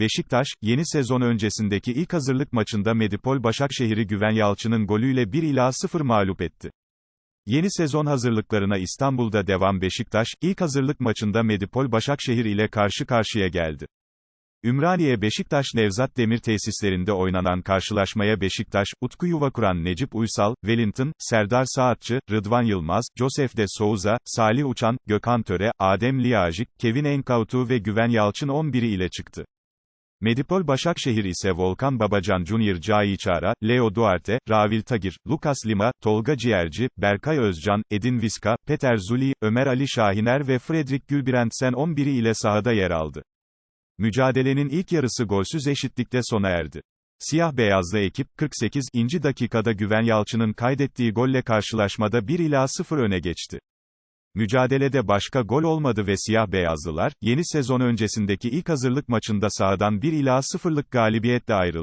Beşiktaş, yeni sezon öncesindeki ilk hazırlık maçında Medipol Başakşehir'i Güven Yalçın'ın golüyle 1 ila 0 mağlup etti. Yeni sezon hazırlıklarına İstanbul'da devam Beşiktaş, ilk hazırlık maçında Medipol Başakşehir ile karşı karşıya geldi. Ümraniye Beşiktaş Nevzat Demir tesislerinde oynanan karşılaşmaya Beşiktaş, Utku Yuvakuran Necip Uysal, Wellington, Serdar Saatçı, Rıdvan Yılmaz, Josef de Souza, Salih Uçan, Gökhan Töre, Adem Liyajik, Kevin Enkautu ve Güven Yalçın 11'i ile çıktı. Medipol Başakşehir ise Volkan Babacan Junior Cai Çara, Leo Duarte, Ravil Tagir, Lucas Lima, Tolga Ciğerci, Berkay Özcan, Edin Viska, Peter Zuli, Ömer Ali Şahiner ve Fredrik Gülbrandsen 11'i ile sahada yer aldı. Mücadelenin ilk yarısı golsüz eşitlikte sona erdi. Siyah beyazlı ekip, 48. dakikada Güven Yalçın'ın kaydettiği golle karşılaşmada 1 ila 0 öne geçti. Mücadelede başka gol olmadı ve siyah beyazlılar, yeni sezon öncesindeki ilk hazırlık maçında sahadan 1 ila 0'lık galibiyetle ayrıldı.